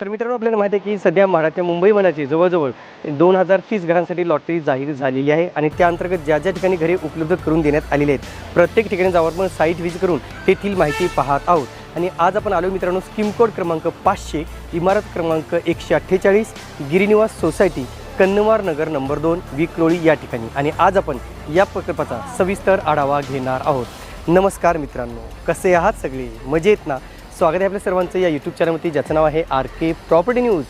तर मित्रांनो आपल्याला माहिती आहे की सध्या महाराष्ट्र मुंबई मनाची जवळजवळ दोन हजार तीस घरांसाठी लॉटरी जाहीर झालेली आहे आणि त्या अंतर्गत ज्या ज्या ठिकाणी घरे उपलब्ध करून देण्यात आलेली आहेत प्रत्येक ठिकाणी जाऊन आपण साईट व्हिजिट करून तेथील माहिती पाहत आहोत. आणि आज आपण आलो मित्रांनो स्कीम कोड क्रमांक पाचशे इमारत क्रमांक एकशे अठ्ठेचाळीस गिरिनिवास सोसायटी कन्नवार नगर नंबर दोन विक्रोळी या ठिकाणी. आणि आज आपण या प्रकल्पाचा सविस्तर आढावा घेणार आहोत. नमस्कार मित्रांनो कसे आहात सगळे? मजेत ना? स्वागत आहे आपल्या सर्वांचं या यूट्यूब चॅनलमध्ये ज्याचं नाव आहे आर के प्रॉपर्टी न्यूज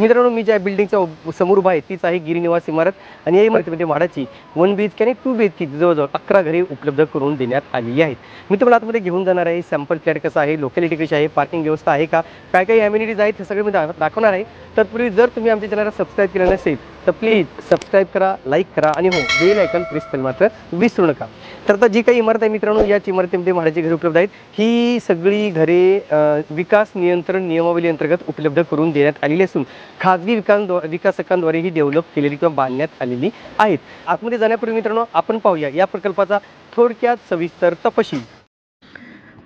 मित्रांनो मी ज्या बिल्डिंगच्या समोर उभा आहे तीच आहे गिरिनिवास इमारत. आणि या इमारतीमध्ये म्हाडाची म्हणजे वन बी एच के आणि टू बी एच के जवळजवळ अकरा घरे उपलब्ध करून देण्यात आलेली आहेत. मी तुम्हाला आतमध्ये घेऊन जाणार आहे सॅम्पल फ्लॅट कसं आहे लोकॅलिटी कशी आहे पार्किंग व्यवस्था आहे का काय काय अम्युनिटीज आहेत हे सगळे मी दाखवणार आहे. तत्पूर्वी जर तुम्ही आमच्या चॅनलला सबस्क्राईब केलं नसेल तर प्लीज सबस्क्राईब करा लाईक करा आणि हो बेल आयकन प्रेस करायला मात्र विसरू नका. तर आता जी काही इमारत आहे मित्रांनो याच इमारतीमध्ये म्हाडाची घरे उपलब्ध आहेत. ही सगळी घरे विकास नियंत्रण नियमावली अंतर्गत उपलब्ध करून देण्यात आलेली असून खाजगी विकास विकासकांद्वारे ही डेव्हलप केलेली किंवा बांधण्यात आलेली आहेत. आतमध्ये जाण्यापूर्वी मित्रांनो आपण पाहूया या प्रकल्पाचा थोडक्यात सविस्तर तपशील.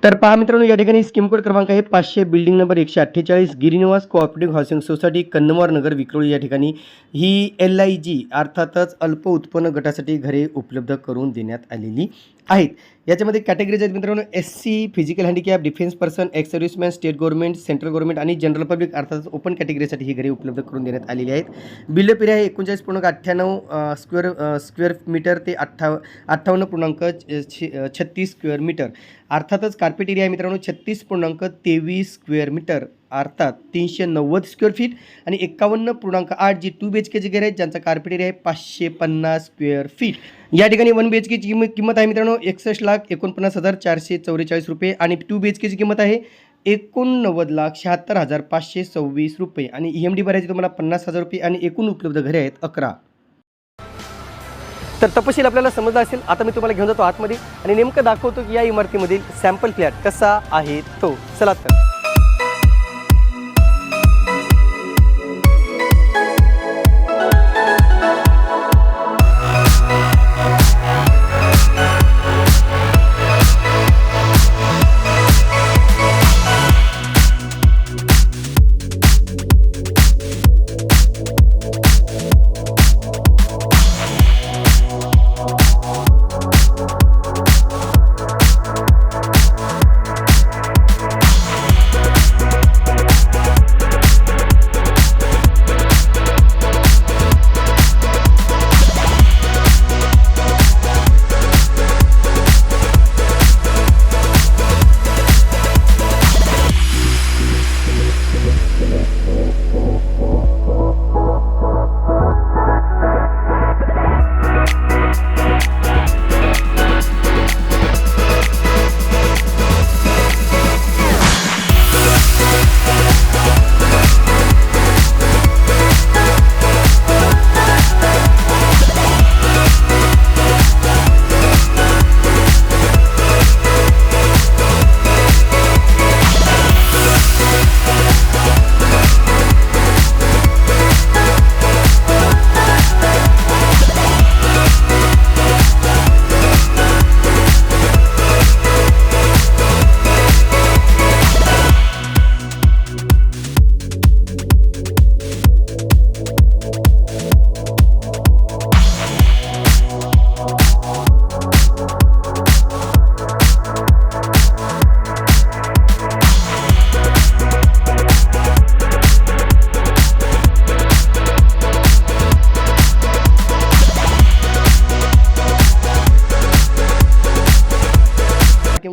तर पहा मित्रांनो या ठिकाणी स्कीम कोड क्रमांक आहे पाचशे बिल्डिंग नंबर एकशे अठ्ठेचाळीस Girinivas cooperative housing society Kannamwar Nagar Vikhroli या ठिकाणी. ही एल आय जी अर्थातच अल्प उत्पन्न गटासाठी घरे उपलब्ध करून देण्यात आलेली आहेत. याच्यामध्ये कॅटेगरीज आहेत मित्रांनो S C physical handicap defence person ex serviceman state government central government आणि जनरल पब्लिक अर्थात ओपन कॅटेगरीसाठी ही घरे उपलब्ध करून देण्यात आलेली आहेत. बिल्ड एरिया आहे एकोणचाळीस पूर्णांक अठ्ठ्याण्णव स्क्वेअर स्क्वेअर मीटर ते अठ्ठा अठ्ठावन्न पूर्णांक छत्तीस स्क्वेअर मीटर अर्थातच कार्पेट एरिया आहे मित्रांनो छत्तीस पूर्णांक तेवीस स्क्वेअर मीटर अर्थात तीनशे नव्वद स्क्वेअर फीट आणि एकावन्न पूर्णांक आठ जी टू बी एच केचे घर आहेत ज्यांचा कार्पेट एरिया आहे पाचशे पन्नास स्क्वेअर फीट या ठिकाणी वन बी एच केची किंमत किंमत आहे मित्रांनो एकसष्ट लाख एकोणपन्नास हजार चारशे चौवेचाळीस रुपये आणि टू बी एच केची किंमत आहे एकोणनव्वद लाख शहात्तर हजार पाचशे सव्वीस रुपये. आणि ई एम डी भरायची तुम्हाला पन्नास हजार रुपये आणि एकूण उपलब्ध घरे आहेत अकरा. तर तपशील आपल्याला समजला असेल आता मी तुम्हाला घेऊन जातो आतमध्ये आणि नेमकं दाखवतो की या इमारतीमधील सॅम्पल फ्लॅट कसा आहे तो. चला तर.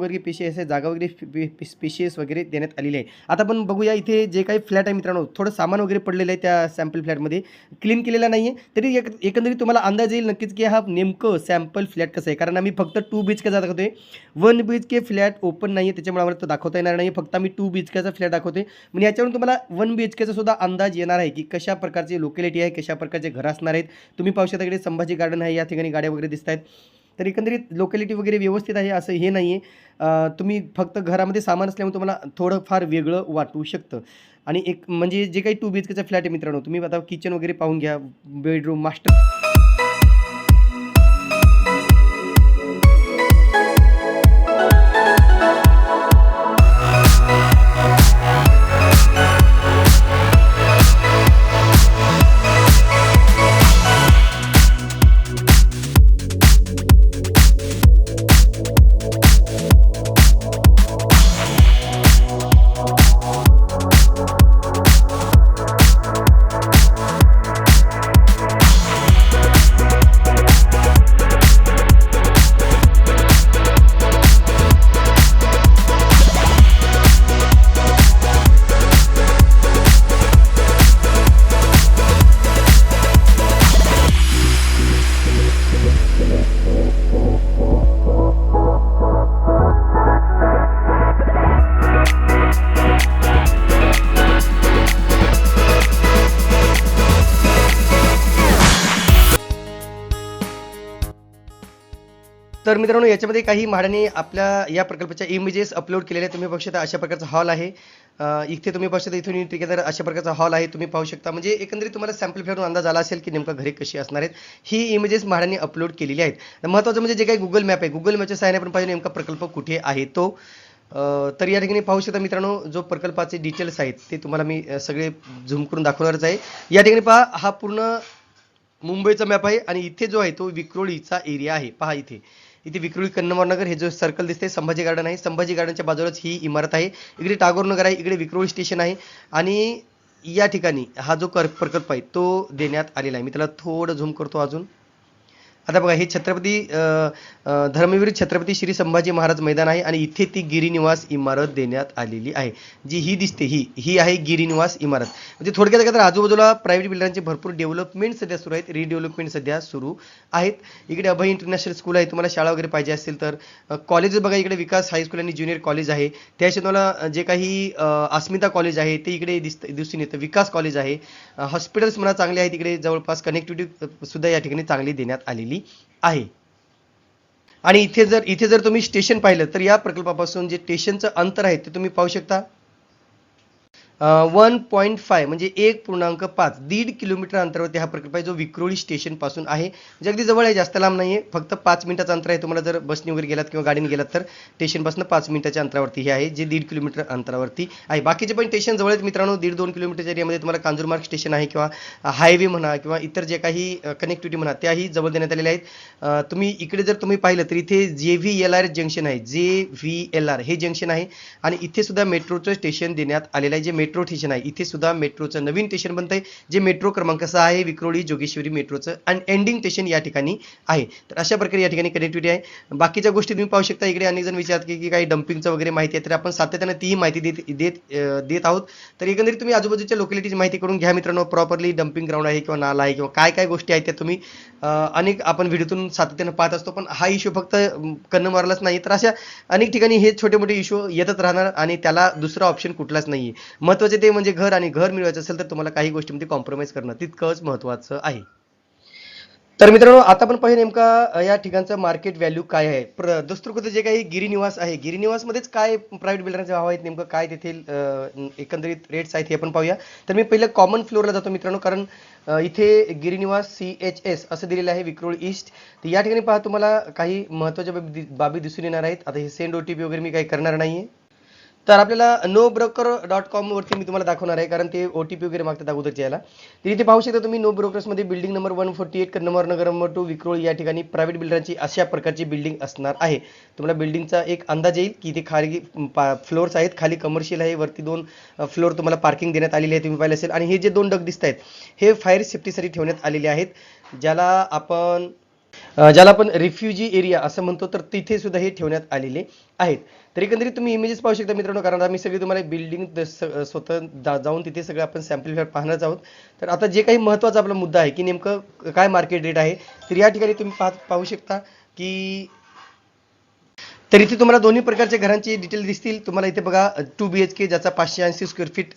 वगैरे पेशी असे जागा वगैरे स्पेशियस वगैरे देण्यात आलेली आहे. आता आपण बघूया इथे जे काही फ्लॅट आहे मित्रांनो थोडं सामान वगैरे पडलेलं आहे त्या सॅम्पल फ्लॅटमध्ये क्लीन केलेला नाही आहे तरी एक एकंदरीत तुम्हाला अंदाज येईल नक्कीच की हा नेमकं सॅम्पल फ्लॅट कसं आहे. कारण आम्ही फक्त टू बी एच दाखवतो दाखवतोय. One B H K flat open नाही आहे त्याच्यामुळे आम्हाला तो दाखवता येणार नाही फक्त आम्ही टू बी एच केचा फ्लॅट दाखवतोय. म्हणजे याच्यावरून तुम्हाला वन बी एच केचा सुद्धा अंदाज येणार आहे की कशा प्रकारची लोकॅलिटी आहे कशा प्रकारचे घर असणार आहेत. तुम्ही पाहू शकता इकडे संभाजी गार्डन आहे. या ठिकाणी गाड्या वगैरे दिसत आहेत तर एकंदरीत लोकॅलिटी वगैरे व्यवस्थित आहे असं हे नाही आहे तुम्ही फक्त घरामध्ये सामान असल्यामुळे तुम्हाला थोडं फार वेगळं वाटू शकतं. आणि एक म्हणजे जे काही टू बी एच केचा फ्लॅट आहे मित्रांनो तुम्ही आता किचन वगैरे पाहून घ्या बेडरूम मास्टर तर मित्रांनो याच्यामध्ये काही म्हाडाने आपल्या या प्रकल्पाच्या इमेजेस अपलोड केलेल्या तुम्ही बघू शकता अशा प्रकारचा हॉल आहे. इथे तुम्ही पाहू शकता इथून टुगेदर अशा प्रकारचा हॉल आहे. तुम्ही पाहू शकता म्हणजे एकंदरीत तुम्हाला सॅम्पल फेरून अंदाज आला असेल की नेमकं घरे कशी असणार आहेत. ही इमेजेस म्हाडाने अपलोड केलेली आहेत. महत्त्वाचं म्हणजे जे काही गुगल मॅप आहे गुगल मॅपच्या सहाय्याने आपण पाहिजे नेमका प्रकल्प कुठे आहे तो. तर या ठिकाणी पाहू शकता मित्रांनो जो प्रकल्पाचे डिटेल्स आहेत ते तुम्हाला मी सगळे झूम करून दाखवणारच आहे. या ठिकाणी पहा हा पूर्ण मुंबईचा मॅप आहे आणि इथे जो आहे तो विक्रोळीचा एरिया आहे. पहा इथे. इथे विक्रोळी कन्नमवार नगर हे जो सर्कल दिसते संभाजी गार्डन आहे. संभाजी गार्डनच्या बाजूलाच ही इमारत आहे. इकडे टागोर नगर आहे इकडे विक्रोळी स्टेशन आहे. आणि या ठिकाणी हा जो कर प्रकल्प आहे तो देण्यात आलेला आहे. मी त्याला थोडं झूम करतो अजून. आता बघा हे छत्रपती धर्मवीर छत्रपती श्री संभाजी महाराज मैदान आहे आणि इथे ती गिरिनिवास इमारत देण्यात आलेली आहे. जी ही दिसते ही ही आहे गिरिनिवास इमारत. म्हणजे थोडक्यात काय तर आजूबाजूला प्रायव्हेट बिल्डरांचे भरपूर डेव्हलपमेंट सध्या सुरू आहेत रिडेव्हलपमेंट सध्या सुरू आहेत. इकडे अभय इंटरनॅशनल स्कूल आहे तुम्हाला शाळा वगैरे पाहिजे असेल तर कॉलेज बघा इकडे विकास हायस्कूल आणि ज्युनियर कॉलेज आहे. त्याशिवाय तुम्हाला जे काही अस्मिता कॉलेज आहे ते इकडे दिसत दिसून येतं. विकास कॉलेज आहे. हॉस्पिटल्स म्हणा चांगले आहेत इकडे जवळपास कनेक्टिव्हिटी सुद्धा या ठिकाणी चांगली देण्यात आलेली आहे. आणि इथे जर इथे जर तुम्ही स्टेशन पाहिलं तर या प्रकल्पापासून जे स्टेशनचं अंतर आहे ते तुम्ही पाहू शकता. वन पॉईंट फाय म्हणजे एक पूर्णांक पाच. दीड किलोमीटर अंतरावरती हा प्रकल्प आहे जो विक्रोळी स्टेशनपासून आहे. जे अगदी जवळ आहे जास्त लांब नाही आहे फक्त पाच मिनिटाचं अंतर आहे. तुम्हाला जर बसने वगैरे गेलात किंवा गाडीने गेलात तर स्टेशनपासून पाच मिनिटाच्या अंतरावरती हे आहे जे दीड किलोमीटर अंतरावरती आहे. बाकीचे पण स्टेशन जवळ आहेत मित्रांनो. दीड दोन किलोमीटरच्या एरियामध्ये तुम्हाला कांजूरमार्ग स्टेशन आहे किंवा हायवे म्हणा किंवा इतर जे काही कनेक्टिव्हिटी म्हणा त्याही जवळ देण्यात आलेल्या आहेत. तुम्ही इकडे जर तुम्ही पाहिलं तर इथे जे व्ही एल आर जंक्शन आहे. जे व्ही एल आर हे जंक्शन आहे. आणि इथे सुद्धा मेट्रोचं स्टेशन देण्यात आलेलं आहे. जे मेट्रो स्टेशन आहे. इथे सुद्धा मेट्रोचं नवीन स्टेशन बनत आहे जे मेट्रो क्रमांक सहा आहे विक्रोळी जोगेश्वरी मेट्रोचं आणि एंडिंग स्टेशन या ठिकाणी आहे. तर अशा प्रकारे या ठिकाणी कनेक्टिव्हिटी आहे. बाकीच्या गोष्टी तुम्ही पाहू शकता. इकडे अनेक जण विचारत की की काही डम्पिंगचं वगैरे माहिती आहे तर आपण सातत्यानं तीही माहिती देत देत देत आहोत. तर एकंदरीत तुम्ही आजूबाजूच्या लोकॅलिटीची माहिती करून घ्या मित्रांनो. प्रॉपरली डम्पिंग ग्राउंड आहे किंवा नाला आहे किंवा काय काय गोष्टी आहेत त्या तुम्ही अनेक आपण व्हिडिओतून सातत्यानं पाहत असतो. पण हा इश्यू फक्त कन्न कन्नमारलाच नाही तर अशा अनेक ठिकाणी हे छोटे मोठे इश्यू येतच राहणार आणि त्याला दुसरा ऑप्शन कुठलाच नाहीये. महत्त्वाचे ते म्हणजे घर आणि घर मिळवायचं असेल तर तुम्हाला काही गोष्टीमध्ये कॉम्प्रोमाइज करणं तितकंच महत्वाचं आहे. तर मित्रांनो आता आपण पाहिजे नेमका या ठिकाणचं मार्केट व्हॅल्यू काय आहे. प्र दस्तुरकृत जे काही गिरिनिवास आहे गिरिनिवासमध्येच काय प्रायव्हेट बिल्डरांचे भाव आहेत नेमकं काय तेथील एकंदरीत रेट्स आहेत हे आपण पाहूया. तर मी पहिलं कॉमन फ्लोअरला जातो मित्रांनो कारण इथे गिरिनिवास सी एच एस असं दिलेलं आहे विक्रोळ ईस्ट तर या ठिकाणी पहा तुम्हाला काही महत्त्वाच्या बाबी बाबी दिसून येणार आहेत. आता हे सेंड ओ टी पी वगैरे मी काही करणार नाहीये. तर आपल्याला नो ब्रोकर डॉट कॉमवरती मी तुम्हाला दाखवणार आहे कारण ते ओ टी पी वगैरे मागतात अगोदरच्या याला. तर इथे पाहू शकता तुम्ही no ब्रोकर्समध्ये building number one forty eight Kannamwar Nagar number two Vikhroli या ठिकाणी प्रायव्हेट बिल्डरांची अशा प्रकारची बिल्डिंग असणार आहे. तुम्हाला बिल्डिंगचा एक अंदाज येईल की इथे खाली फ्लोअर्स आहेत खाली कमर्शियल आहे वरती दोन फ्लोअर तुम्हाला पार्किंग देण्यात आलेली आहे तुम्ही पाहिलं असेल. आणि हे जे दोन डग दिसत आहेत हे फायर सेफ्टीसाठी ठेवण्यात आलेले आहेत ज्याला आपण ज्याला आपण रिफ्युजी एरिया असं म्हणतो तर तिथे सुद्धा हे ठेवण्यात आलेले आहेत. तर एकंदरीत तुम्ही इमेजेस पाहू शकता मित्रांनो कारण आम्ही सगळी तुम्हाला बिल्डिंग स्वतः जा- जाऊन तिथे सगळं आपण सॅम्पल पाहणारच आहोत. तर आता जे काही महत्त्वाचा आपला मुद्दा आहे की नेमकं काय मार्केट रेट आहे तर या ठिकाणी तुम्ही पाह पाहू शकता की तर इथे तुम्हाला दोन्ही प्रकारच्या घरांची डिटेल दिसतील. तुम्हाला इथे बघा टू बी एच के ज्याचा पाचशे ऐंशी स्क्वेअर फीट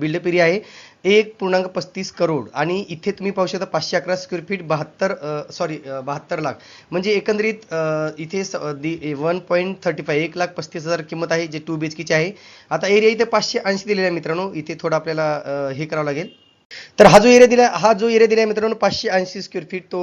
बिल्डअप एरिया आहे. एक पूर्णांक पस्तीस करोड. आणि इथे तुम्ही पाहू शकता पाचशे अकरा स्क्वेअर फीट बहात्तर सॉरी बहात्तर लाख. म्हणजे एकंदरीत अ, इथे वन पॉईंट थर्टी फाय एक लाख पस्तीस हजार किंमत आहे जे टू बी एच केची आहे. आता एरिया इथे पाचशे ऐंशी दिलेला आहे मित्रांनो. इथे थोडं आपल्याला हे करावं लागेल. तर हा जो एरिया दिला हा जो एरिया दिला आहे मित्रांनो पाचशे ऐंशी स्क्वेअर फीट तो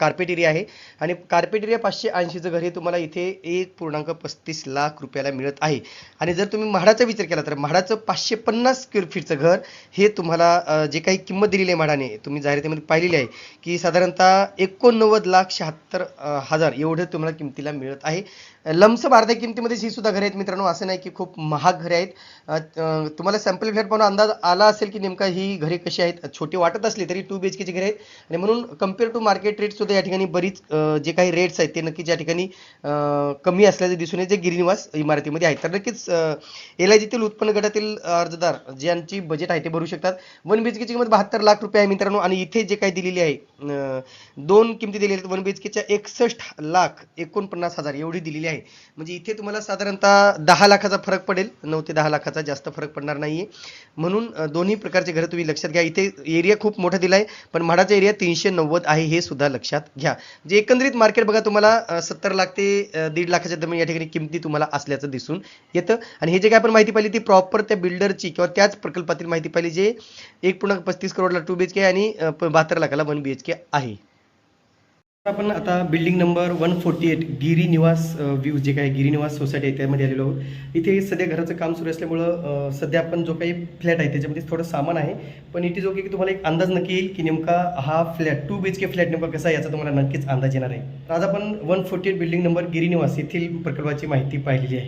कार्पेट एरिया आहे. आणि कार्पेट एरिया पाचशे ऐंशीचं घर हे तुम्हाला इथे एक पूर्णांक पस्तीस लाख रुपयाला मिळत आहे. आणि जर तुम्ही म्हाडाचा विचार केला तर म्हाडाचं पाचशे पन्नास स्क्वेअर फीटचं घर हे तुम्हाला जे काही किंमत दिलेली आहे म्हाडाने तुम्ही जाहिरातीमध्ये पाहिलेली आहे की साधारणतः एकोणनव्वद लाख शहात्तर हजार एवढं तुम्हाला किमतीला मिळत आहे. लमसम अर्ध्या किमतीमध्ये ही सुद्धा घरे आहेत मित्रांनो. असं नाही की खूप महाग घरे आहेत. तुम्हाला सॅम्पल फ्लॅट पाहून अंदाज आला असेल की नेमका ही घरे कशी आहेत. छोटी वाटत असली तरी टू बी एच केची घरे आहेत. आणि म्हणून कंपेअर टू मार्केट रेट सुद्धा या ठिकाणी बरीच जे काही रेट्स आहेत ते नक्कीच या ठिकाणी कमी असल्याचे दिसून येते. गिरिनिवास इमारतीमध्ये आहेत. तर नक्कीच एल आय जीतील उत्पन्न गटातील अर्जदार ज्यांची बजेट आहे ते भरू शकतात. वन बी एच केची किंमत बहात्तर लाख रुपये आहे मित्रांनो. आणि इथे जे काही दिलेली आहे दोन किमती दिलेल्या आहेत. वन बी एच केच्या एकसष्ट लाख एकोणपन्नास हजार एवढी दिलेली आहे. आहे म्हणजे इथे तुम्हाला साधारणतः दहा लाखाचा फरक पडेल. नऊ ते दहा लाखाचा जास्त फरक पडणार नाहीये. म्हणून दोन्ही प्रकारचे घरं तुम्ही लक्षात घ्या. इथे एरिया खूप मोठा दिला आहे पण म्हाडाचा एरिया तीनशे नव्वद आहे हे सुद्धा लक्षात घ्या. जे एकंदरीत मार्केट बघा तुम्हाला सत्तर लाख ते दीड लाखाच्या दरम्यान या ठिकाणी किमती तुम्हाला असल्याचं दिसून येतं. आणि हे जे काय आपण माहिती पाहिली ती प्रॉपर त्या बिल्डरची किंवा त्याच प्रकल्पातील माहिती पाहिली जे एक पूर्ण पस्तीस करोडला टू बी एच के आणि बहात्तर लाखाला वन बी एच के आहे. आपण आता building number one forty eight Giri Nivas view जे काही गिरी निवास सोसायटी आहे त्यामध्ये आलेलो आहोत. इथे सध्या घराचं काम सुरू असल्यामुळं सध्या आपण जो काही फ्लॅट आहे त्याच्यामध्ये थोडं सामान आहे. पण इट इज ओके की तुम्हाला एक अंदाज नक्की येईल की नेमका हा flat two B H K flat नेमका कसा आहे याचा तुम्हाला नक्कीच अंदाज येणार आहे. आज आपण one forty eight building number Giri Nivas येथील प्रकल्पाची माहिती पाहिलेली आहे.